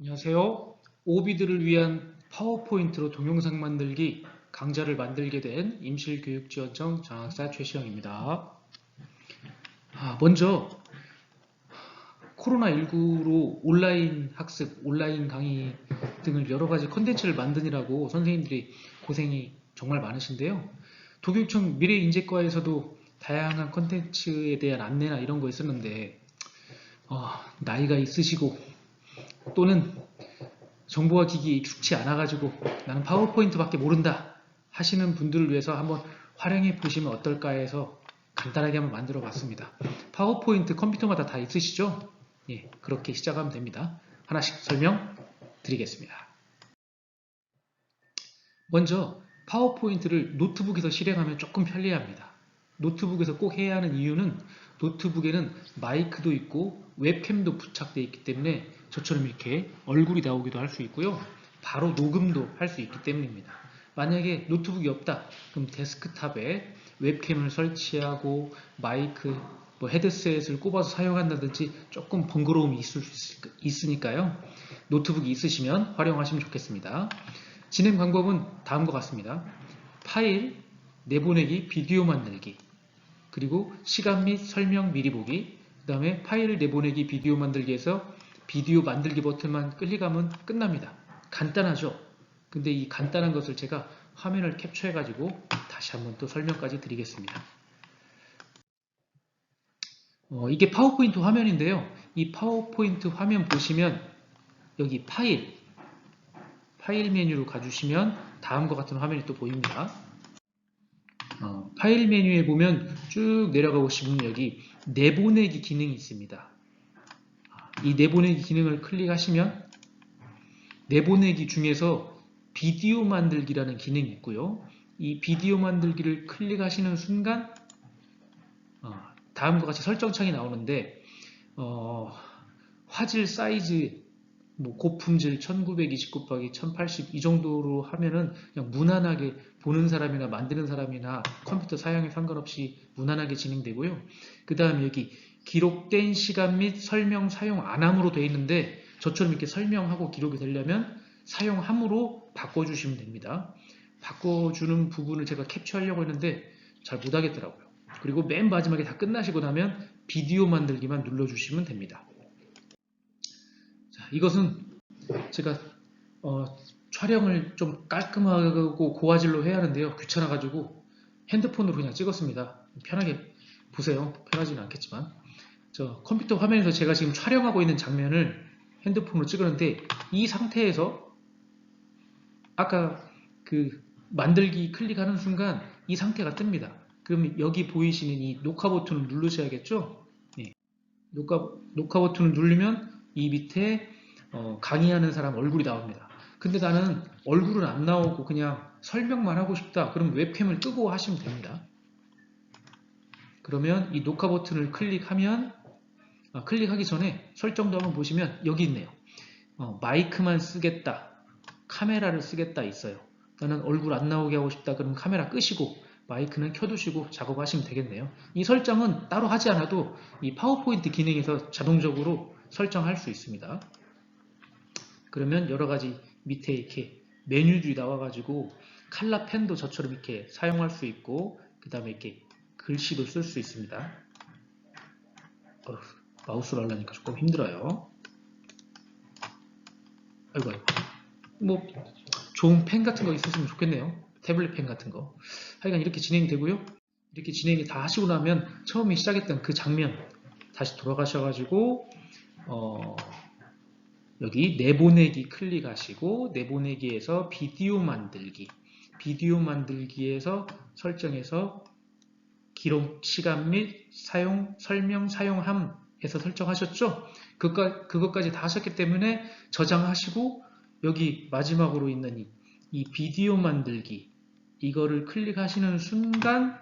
안녕하세요. 오비들을 위한 파워포인트로 동영상 만들기 강좌를 만들게 된 임실교육지원청 장학사 최시영입니다. 아, 먼저 코로나19로 온라인 학습, 온라인 강의 등을 여러 가지 컨텐츠를 만드느라고 선생님들이 고생이 정말 많으신데요. 도교육청 미래인재과에서도 다양한 컨텐츠에 대한 안내나 이런 거 있었는데 어, 나이가 있으시고 또는 정보와 기기 익숙치 않아가지고 나는 파워포인트밖에 모른다 하시는 분들을 위해서 한번 활용해 보시면 어떨까 해서 간단하게 한번 만들어 봤습니다. 파워포인트 컴퓨터마다 다 있으시죠? 예, 그렇게 시작하면 됩니다. 하나씩 설명 드리겠습니다. 먼저 파워포인트를 노트북에서 실행하면 조금 편리합니다. 노트북에서 꼭 해야 하는 이유는 노트북에는 마이크도 있고 웹캠도 부착되어 있기 때문에 저처럼 이렇게 얼굴이 나오기도 할 수 있고요. 바로 녹음도 할 수 있기 때문입니다. 만약에 노트북이 없다 그럼 데스크탑에 웹캠을 설치하고 마이크 뭐 헤드셋을 꼽아서 사용한다든지 조금 번거로움이 있을 수 있, 으니까요 노트북이 있으시면 활용하시면 좋겠습니다. 진행 방법은 다음과 같습니다. 파일, 내보내기, 비디오 만들기 그리고 시간 및 설명 미리 보기 그 다음에 파일 내보내기 비디오 만들기에서 비디오 만들기 버튼만 클릭하면 끝납니다. 간단하죠? 근데 이 간단한 것을 제가 화면을 캡처해 가지고 다시 한번 또 설명까지 드리겠습니다. 어, 이게 파워포인트 화면인데요. 이 파워포인트 화면 보시면 여기 파일 파일 메뉴로 가주시면 다음과 같은 화면이 또 보입니다. 어, 파일 메뉴에 보면 쭉 내려가 보시면 여기 내보내기 기능이 있습니다. 이 내보내기 기능을 클릭하시면 내보내기 중에서 비디오 만들기라는 기능이 있고요. 이 비디오 만들기를 클릭하시는 순간 어, 다음과 같이 설정창이 나오는데 어, 화질 사이즈 뭐 고품질 1920 곱하기 1080 이 정도로 하면은 그냥 무난하게 보는 사람이나 만드는 사람이나 컴퓨터 사양에 상관없이 무난하게 진행되고요. 그 다음에 여기 기록된 시간 및 설명 사용 안함으로 되어 있는데 저처럼 이렇게 설명하고 기록이 되려면 사용함으로 바꿔주시면 됩니다. 바꿔주는 부분을 제가 캡처하려고 했는데 잘 못하겠더라고요. 그리고 맨 마지막에 다 끝나시고 나면 비디오 만들기만 눌러주시면 됩니다. 자, 이것은 제가 어, 촬영을 좀 깔끔하고 고화질로 해야 하는데요. 귀찮아가지고 핸드폰으로 그냥 찍었습니다. 편하게 보세요. 편하지는 않겠지만 저 컴퓨터 화면에서 제가 지금 촬영하고 있는 장면을 핸드폰으로 찍었는데 이 상태에서 아까 그 만들기 클릭하는 순간 이 상태가 뜹니다. 그럼 여기 보이시는 이 녹화 버튼을 누르셔야겠죠? 네. 녹화, 녹화 버튼을 누르면 이 밑에 어, 강의하는 사람 얼굴이 나옵니다. 근데 나는 얼굴은 안 나오고 그냥 설명만 하고 싶다. 그럼 웹캠을 끄고 하시면 됩니다. 그러면 이 녹화 버튼을 클릭하면 어, 클릭하기 전에 설정도 한번 보시면 여기 있네요. 어, 마이크만 쓰겠다. 카메라를 쓰겠다 있어요. 나는 얼굴 안 나오게 하고 싶다. 그럼 카메라 끄시고 마이크는 켜두시고 작업하시면 되겠네요. 이 설정은 따로 하지 않아도 이 파워포인트 기능에서 자동적으로 설정할 수 있습니다. 그러면 여러 가지 밑에 이렇게 메뉴들이 나와가지고 칼라 펜도 저처럼 이렇게 사용할 수 있고 그 다음에 이렇게 글씨도 쓸 수 있습니다. 어휴. 마우스로 하려니까 조금 힘들어요. 아이고, 아이고. 뭐, 좋은 펜 같은 거 있었으면 좋겠네요. 태블릿 펜 같은 거. 하여간 이렇게 진행이 되고요. 이렇게 진행이 다 하시고 나면 처음에 시작했던 그 장면 다시 돌아가셔가지고, 어, 여기 내보내기 클릭하시고, 내보내기에서 비디오 만들기. 비디오 만들기에서 설정해서 기록 시간 및 사용, 설명, 사용함 해서 설정하셨죠? 그것, 그것까지 다 하셨기 때문에 저장하시고 여기 마지막으로 있는 이, 이 비디오 만들기 이거를 클릭하시는 순간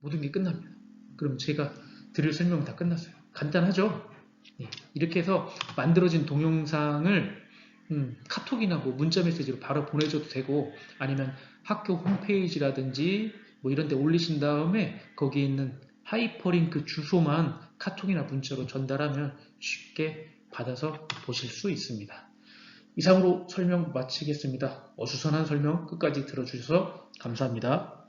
모든 게 끝납니다. 그럼 제가 드릴 설명은 다 끝났어요. 간단하죠? 네, 이렇게 해서 만들어진 동영상을 음, 카톡이나 뭐 문자 메시지로 바로 보내줘도 되고 아니면 학교 홈페이지라든지 뭐 이런 데 올리신 다음에 거기에 있는 하이퍼링크 주소만 카톡이나 문자로 전달하면 쉽게 받아서 보실 수 있습니다. 이상으로 설명 마치겠습니다. 어수선한 설명 끝까지 들어주셔서 감사합니다.